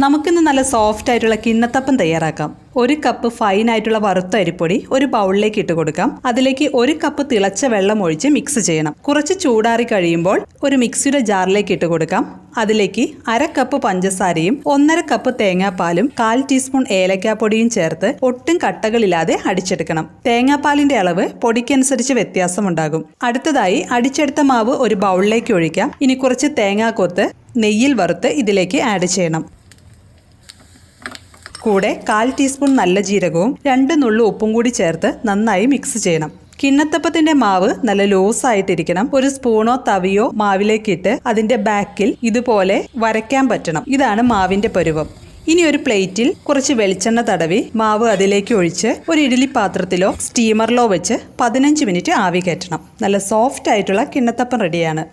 നമുക്കിന്ന് നല്ല സോഫ്റ്റ് ആയിട്ടുള്ള കിണ്ണത്തപ്പം തയ്യാറാക്കാം. ഒരു കപ്പ് ഫൈൻ ആയിട്ടുള്ള വറുത്ത അരിപ്പൊടി ഒരു ബൗളിലേക്ക് ഇട്ട് കൊടുക്കാം. അതിലേക്ക് ഒരു കപ്പ് തിളച്ച വെള്ളം ഒഴിച്ച് മിക്സ് ചെയ്യണം. കുറച്ച് ചൂടാറി കഴിയുമ്പോൾ ഒരു മിക്സിയുടെ ജാറിലേക്ക് ഇട്ട് കൊടുക്കാം. അതിലേക്ക് അര കപ്പ് പഞ്ചസാരയും ഒന്നര കപ്പ് തേങ്ങാപ്പാലും കാൽ ടീസ്പൂൺ ഏലക്കാപ്പൊടിയും ചേർത്ത് ഒട്ടും കട്ടകളില്ലാതെ അടിച്ചെടുക്കണം. തേങ്ങാപ്പാലിന്റെ അളവ് പൊടിക്കനുസരിച്ച് വ്യത്യാസമുണ്ടാകും. അടുത്തതായി അടിച്ചെടുത്ത മാവ് ഒരു ബൗളിലേക്ക് ഒഴിക്കാം. ഇനി കുറച്ച് തേങ്ങാക്കൊത്ത് നെയ്യിൽ വറുത്ത് ഇതിലേക്ക് ആഡ് ചെയ്യണം. കൂടെ കാൽ ടീസ്പൂൺ നല്ല ജീരകവും രണ്ട് നുള്ളു ഉപ്പും കൂടി ചേർത്ത് നന്നായി മിക്സ് ചെയ്യണം. കിണ്ണത്തപ്പത്തിന്റെ മാവ് നല്ല ലൂസ് ആയിട്ടിരിക്കണം ഒരു സ്പൂണോ തവിയോ മാവിലേക്കിട്ട് അതിന്റെ ബാക്കിൽ ഇതുപോലെ വരയ്ക്കാൻ പറ്റണം. ഇതാണ് മാവിന്റെ പരുവം. ഇനി ഒരു പ്ലേറ്റിൽ കുറച്ച് വെളിച്ചെണ്ണ തടവി മാവ് അതിലേക്ക് ഒഴിച്ച് ഒരു ഇഡ്ഡലി പാത്രത്തിലോ സ്റ്റീമറിലോ വെച്ച് പതിനഞ്ച് മിനിറ്റ് ആവി കയറ്റണം നല്ല സോഫ്റ്റ് ആയിട്ടുള്ള കിണ്ണത്തപ്പം റെഡിയാണ്